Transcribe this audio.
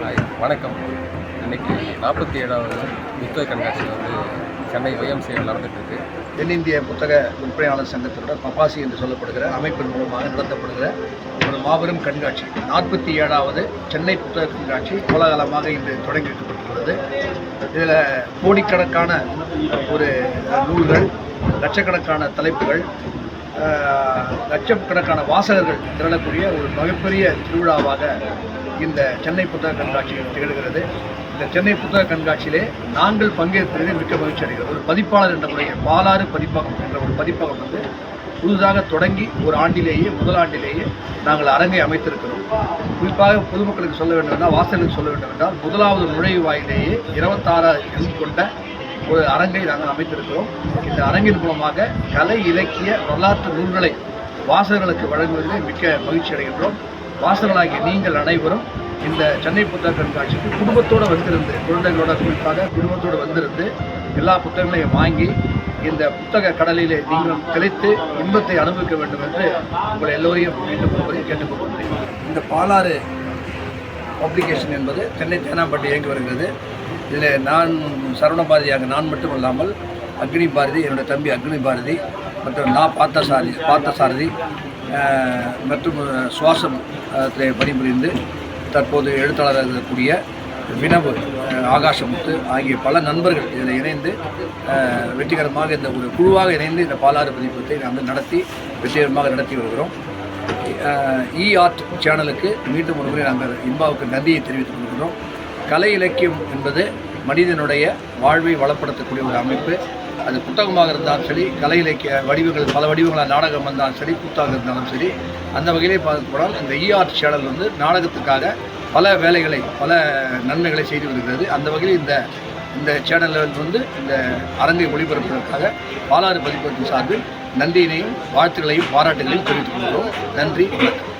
Hi வணக்கம். இன்னைக்கு நாற்பத்தி ஏழாவது புத்தக கண்காட்சி வந்து சென்னை ஒய்எம்சியில் நடந்துட்டு இருக்கு தென்னிந்திய புத்தக விற்பனையாளர் சங்கத்தோட பப்பாசி என்று சொல்லப்படுகிற அமைப்பின் மூலமாக நடத்தப்படுகிற ஒரு மாபெரும் கண்காட்சி. நாற்பத்தி ஏழாவது சென்னை புத்தக கண்காட்சி கோலாகலமாக இன்று தொடங்கி வைக்கப்பட்டுள்ளது இதில் கோடிக்கணக்கான ஒரு நூல்கள் லட்சக்கணக்கான தலைப்புகள் லட்சக்கணக்கான வாசகர்கள் திரளக்கூடிய ஒரு மிகப்பெரிய திருவிழாவாக இந்த சென்னை புத்தக கண்காட்சி திகழ்கிறது. இந்த சென்னை புத்தக கண்காட்சியிலே நாங்கள் பங்கேற்பதில் மிக்க மகிழ்ச்சி அடைகிறது. ஒரு பதிப்பாளர் என்ற முறையில் பாலாறு பதிப்பகம் என்ற ஒரு பதிப்பகம் வந்து புதிதாக தொடங்கி ஒரு ஆண்டிலேயே முதல் ஆண்டிலேயே நாங்கள் அரங்கை அமைத்திருக்கிறோம். குறிப்பாக பொதுமக்களுக்கு சொல்ல வேண்டும் என்றால் வாசகர்களுக்கு சொல்ல வேண்டும் என்றால் முதலாவது நுழைவாயிலேயே இருபத்தாறாயிரம் எண் கொண்ட ஒரு அரங்கை நாங்கள் அமைத்திருக்கிறோம். இந்த அரங்கின் மூலமாக கலை இலக்கிய வரலாற்று நூல்களை வாசகர்களுக்கு வழங்குவதிலே மிக்க மகிழ்ச்சி அடைகின்றோம். வாசகர்களாகிய நீங்கள் அனைவரும் இந்த சென்னை புத்தக கண்காட்சிக்கு குடும்பத்தோடு வந்திருந்து குழந்தைகளோட குறிப்பாக குடும்பத்தோடு வந்திருந்து எல்லா புத்தகங்களையும் வாங்கி இந்த புத்தக கடலிலே நீங்களும் திளைத்து இன்பத்தை அனுபவிக்க வேண்டும் என்று உங்களை எல்லோரையும் மீண்டும் ஒருமுறை கேட்டுக்கொள்கிறேன். இந்த பாலாறு பப்ளிகேஷன் என்பது சென்னை தேனாம்பட்டு இயங்கி வருகிறது. இதில் நான் சரவண பாரதியாக நான் மட்டும் இல்லாமல் அக்னி பாரதி என்னுடைய தம்பி அக்னி பாரதி மற்றும் நான் பார்த்தசாரி பார்த்தசாரதி மற்றும் சுவாசம் பணிபுரிந்து தற்போது எழுத்தாளராக இருக்கக்கூடிய வினவு ஆகாசமுத்து ஆகிய பல நண்பர்கள் இதில் இணைந்து வெற்றிகரமாக இந்த ஒரு குழுவாக இணைந்து இந்த பாலாறு பதிப்பத்தை நாங்கள் நடத்தி வெற்றிகரமாக நடத்தி வருகிறோம். இ ஆர்ட் e சேனலுக்கு மீண்டும் ஒரு முறை நாங்கள் இன்பாவுக்கு நன்றியை தெரிவித்துக் கொள்கிறோம். கலை இலக்கியம் என்பது மனிதனுடைய வாழ்வை வளப்படுத்தக்கூடிய ஒரு அமைப்பு. அது புத்தகமாக இருந்தாலும் சரி கலை இலக்கிய வடிவங்கள் பல வடிவங்களாக நாடகம் வந்தாலும் சரி புத்தகம் இருந்தாலும் சரி அந்த வகையிலே பார்க்க போனால் இந்த இஆர் சேனல் வந்து நாடகத்துக்காக பல வேலைகளை பல நன்மைகளை செய்து வருகிறது. அந்த வகையில் இந்த இந்த சேனலில் வந்து இந்த அரங்கை ஒளிபரப்புவதற்காக பாலாறு பதிப்பகத்தின் சார்பில் நன்றியினையும் வாழ்த்துக்களையும் பாராட்டுகளையும் தெரிவித்துக் கொள்கிறோம். நன்றி வணக்கம்.